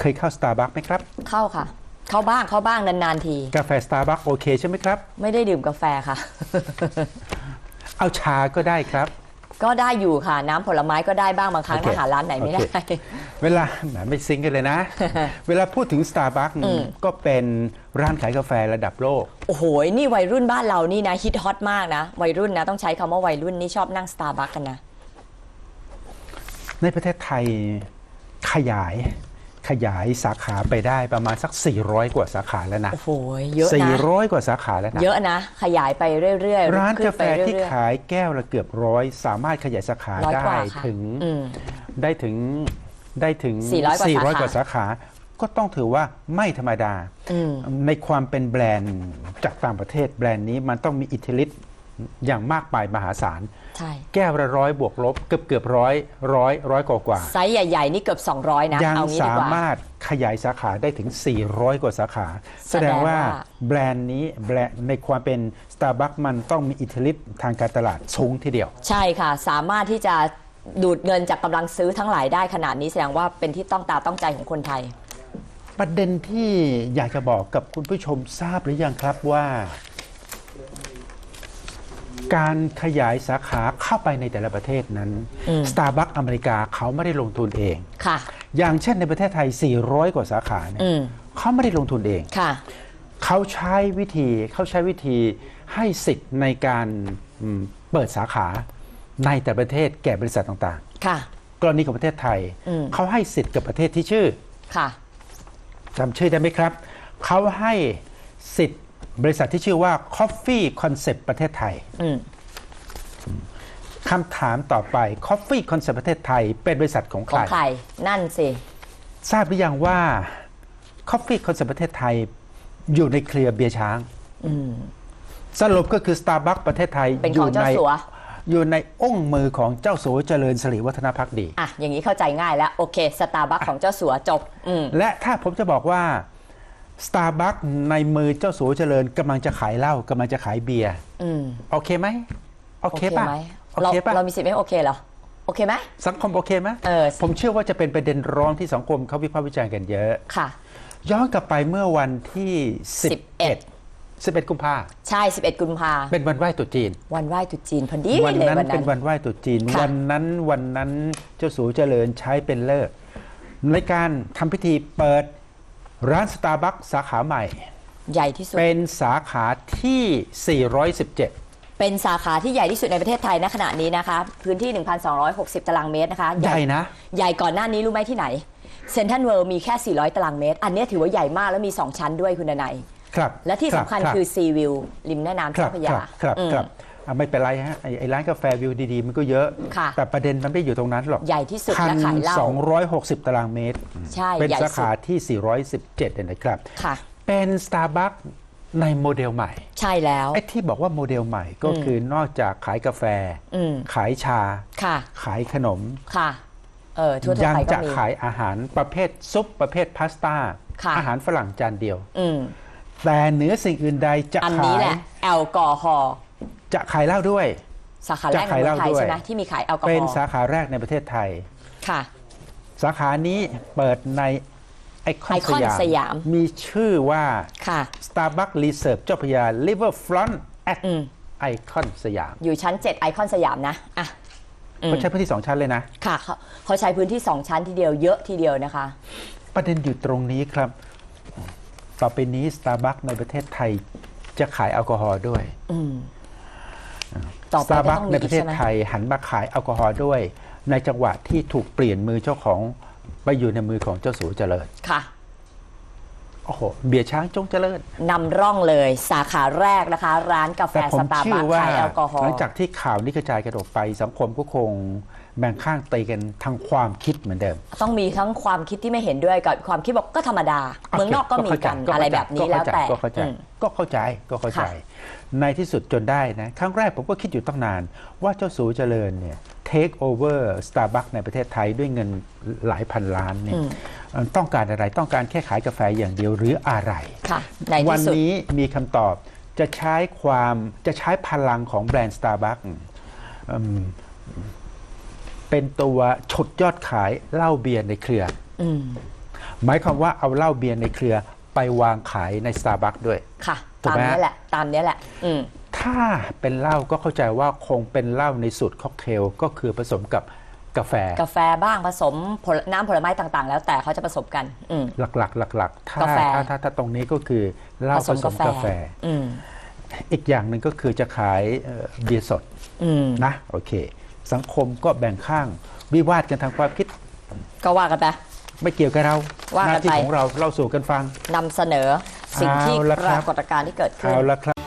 เคยเข้า Starbucks ไหมครับ เข้าค่ะ เข้าบ้างเข้าบ้างนานๆที กาแฟ Starbucks โอเคใช่ไหมครับ ไม่ได้ดื่มกาแฟค่ะ เอาชาก็ได้ครับ ก็ได้อยู่ค่ะ น้ำผลไม้ก็ได้บ้างบางครั้งโอเคถ้าหาร้านไหนไม่ได้ โอเคเวลาแหมไม่ซิงค์กันเลยนะ เวลาพูดถึง Starbucks ก็เป็นร้านขายกาแฟระดับโลก โอ้โหนี่วัยรุ่นบ้านเรานี่นะฮิตฮอตมากนะ วัยรุ่นนะต้องใช้คำว่าวัยรุ่นนี่ชอบนั่งสตาร์บัคกันนะ ในประเทศไทยขยาย ขยายสาขาไปได้ประมาณสัก 400 กว่าสาขาแล้วนะโอ้โหเยอะนะ400 กว่าสาขาแล้วนะเยอะนะ ขยายไปเรื่อยๆร้านขึ้กาแฟไปที่เรื่อยขายแก้วละเกือบร้อยสามารถขยายสาขาร้อยได้กว่าค่ะถึงอืมได้ถึงได้ถึง400กว่าสาขา400 กว่าสาขา ก็ต้องถือว่าไม่ธรรมดาอืมในความเป็นแบรนด์จากต่างประเทศแบรนด์นี้มันต้องมีอิทธิฤทธิ์ อย่างมากมายมหาศาล ใช่ แก้วละร้อยบวกลบเกือบเกือบร้อยร้อยร้อยกว่ากว่าไซส์ใหญ่ ๆ นี่เกือบ 200 นะยังเอางี้ดีสากว่า มารถขยายสาขาได้ถึง 400 กว่าสาขา แสดงว่าแสดงว่า แบรนด์นี้แบรนด์ในความเป็น Starbucks มันต้องมีอิทธิฤทธิ์ทางการตลาดสูงทีเดียว ใช่ค่ะ สามารถที่จะดูดเงินจากกำลังซื้อทั้งหลายได้ขนาดนี้แสดงว่าเป็นที่ต้องตาต้องใจของคนไทย ประเด็นที่อยากจะบอกกับคุณผู้ชมทราบหรือยังครับว่า การขยายสาขาเข้าไปในแต่ละประเทศนั้นอืม Starbucks อเมริกาเขาไม่ได้ลงทุนเองค่ะ อย่างเช่นในประเทศไทย 400 กว่าสาขาเนี่ยอืมเขาไม่ได้ลงทุนเองค่ะเขาใช้วิธีเขาใช้วิธีให้สิทธิ์ในการอืมเปิดสาขาในแต่ประเทศแก่บริษัทต่างค่ะๆกรณีของประเทศไทยอืมเขาให้สิทธิ์กับประเทศที่ชื่อ ค่ะจำชื่อได้ไหมครับ เขาให้สิทธิ์ บริษัทที่ชื่อว่า Coffee Concept ประเทศไทยอืมคำถามต่อไป Coffee Concept ประเทศไทย เป็นบริษัทของขใคอรงใคร นั่นสิ ทราบหรือยังว่า Coffee Concept ประเทศไทย อยู่ในเครือเบียร์ช้างอืมสรุปก็คือ Starbucks ประเทศไทยเป็นอขยู่องเจ้าในสัวอยู่ในองค์มือของเจ้าสัวเจริญสิริวัฒนพักดี อะ อย่างนี้เข้าใจง่ายแล้ว โอเค สตาร์บัคของเจ้าสัวจบอืมและถ้าผมจะบอกว่า Starbucks ในมือเจ้าสัวเจริญกำลังจะขายเหล้ากำลังจะขายเบียร์อืมโอเคไหมโอเคป่ะไหมโอเราเคป่ะเรามีสิทธิ์ไม่โอเคเหรอ โอเคไหม สังคมโอเคไหมเออ ผมเชื่อว่าจะเป็นประเด็นร้อนที่สังคมเขาวิพากษ์วิจารณ์กันเยอะ ค่ะ ย้อนกลับไปเมื่อวันที่ 11 11 กุมภาใช่ 11 กุมภาเป็นวันไหว้ตรุษจีน วันไหว้ตรุษจีนพอดีวัเลยนั้นวันเป็นั้น นวันไหว้ตรุษจีน ค่ะ วันนั้นวันนั้นเจ้าสัวเจริญใช้เป็นเลิกษ์ในการทำพิธีเปิด ร้านสตาร์บัคสาขาใหม่ ใหญ่ที่สุด เป็นสาขาที่ 417 เป็นสาขาที่ใหญ่ที่สุดในประเทศไทยณขณะนี้นะคะ พื้นที่ 1,260 ตารางเมตรนะคะใหญ่นะ ใหญ่ก่อนหน้านี้รู้ไหมที่ไหนเซนทันเวิลด์มีแค่ 400 ตารางเมตร อันเนี้ยถือว่าใหญ่มากแล้วมี 2 ชั้นด้วยคุณนายครับและที่สำคัญรับคือซีวิวริมแม่น้ำครัเจ้าบพระคยารับครับอืม ครับ อะไม่เป็นไรฮะไอ้ไอ้ร้านกาแฟวิวดีๆ มันก็เยอะ ค่ะ แต่ประเด็นมันไม่ได้อยู่ตรงนั้นหรอกใหญ่ที่สุดและขายเหล้า1,260ตารางเมตร ใช่เป็นใหญ่สาสุขาดที่ 417เนี่ยนะครับ ค่ะ เป็น Starbucks ในโมเดลใหม่ ใช่แล้ว ไอ้ที่บอกว่าโมเดลใหม่ก็อืมคือนอกจากขายกาแฟ อืม ขายชา ค่ะ ขายขนม ค่ะ เออทั่วยัๆไปก็จะมี ขายอาหารประเภทซุปประเภทพาสต้า ค่ะ อาหารฝรั่งจานเดียว อืมแต่เหนือสิ่งอื่นใดจะอันขานี้ยแหละ แอลกอฮอล์ จะขายเหล้าด้วย สาขาแรกในจะขายเมืเหอล้างไทยด้วยใช่ไหมที่มีขายแอลกอฮอล์เป็นสาขาแรกในประเทศไทยค่ะ สาขานี้เปิดในไอคอนไอคอนสยาม มีชื่อว่าค่ะ Starbucks Reserve เจ้าพระยา Riverfront at อืมไอคอนสยาม อยู่ชั้น 7 ไอคอนสยามนะอะอืมเขาใช้พื้นที่ 2 ชั้นเลยนะ ค่ะเขาเขาใช้พื้นที่ 2 ชั้นทีเดียวเยอะทีเดียวนะคะ ประเด็นอยู่ตรงนี้ครับ ต่อไปนี้ Starbucks ในประเทศไทยจะขายแอลกอฮอล์ด้วย อื มต่อไปก็ Starbucks ต้องในมีปอีระกเทศใช่ไหมไทยหันมาขายแอลกอฮอล์ด้วย ในจังหวะที่ถูกเปลี่ยนมือเจ้าของไปอยู่ในมือของเจ้าสัวเจริญค่ะโอ้โหเบียร์ช้างจงเจริญนำร่องเลยสาขาแรกนะคะ ร้านกาแฟแต่ผสมตาร์เชื่บัอคว่าขายแอลกอฮอหลังล์จากที่ข่าวนี้กระจายกันออกไปสังคมก็คง แบ่งข้างตีกันทางความคิดเหมือนเดิม ต้องมีทั้งความคิดที่ไม่เห็นด้วยกับความคิดบอกก็ธรรมดา เมืองนอกก็มีกันเข้าใจอะไรแบบนี้แล้วแต่ก็เข้าใจอืมก็เข้าใจก็เข้าใจค่ะในที่สุดจนได้นะครั้งแรกผมก็คิดอยู่ตั้งนาน ว่าเจ้าสัวเจริญเนี่ย take over Starbucks ในประเทศไทยด้วยเงินหลายพันล้านเนี่ยเอ่อต้องการอะไรต้องการแค่ขายกาแฟอย่างเดียวหรืออะไรค่ะในวัที่สุดนี้มีคำตอบจะใช้ความจะใช้พลังของแบรนด์ Starbucks อืม เป็นตัวฉุดยอดขายเหล้าเบียร์ในเครืออืมหมายความว่าเอาเหล้าเบียร์ในเครือไปวางขายในสตาร์บัคด้วย ค่ะถูกตามไหมนี้แหละ ตามนี้แหละ อืมถ้าเป็นเหล้าก็เข้าใจว่าคงเป็นเหล้าในสูตรค็อกเทลก็คือผสมกับกาแฟ กาแฟบ้างผสมผลน้ำผลไม้ต่างๆ แล้วแต่เขาจะผสมกันอืมหลักๆหลักๆถ้ากาแฟถ้าถ้าถ้าตรงนี้ก็คือเหล้าผสมกาแฟอืมอีกอย่างหนึ่งก็คือจะขายเอ่อเบียร์สดอืมนะโอเค สังคมก็แบ่งข้าง วิวาทกันทางความคิด ก็ว่ากันไป ไม่เกี่ยวกับเราว่าหกันน้าที่ไปของเราเล่าสู่กันฟังนำเสนอสิ่งที่เอาละปครับรากฏการณ์ที่เกิดขึ้น เอาละครับ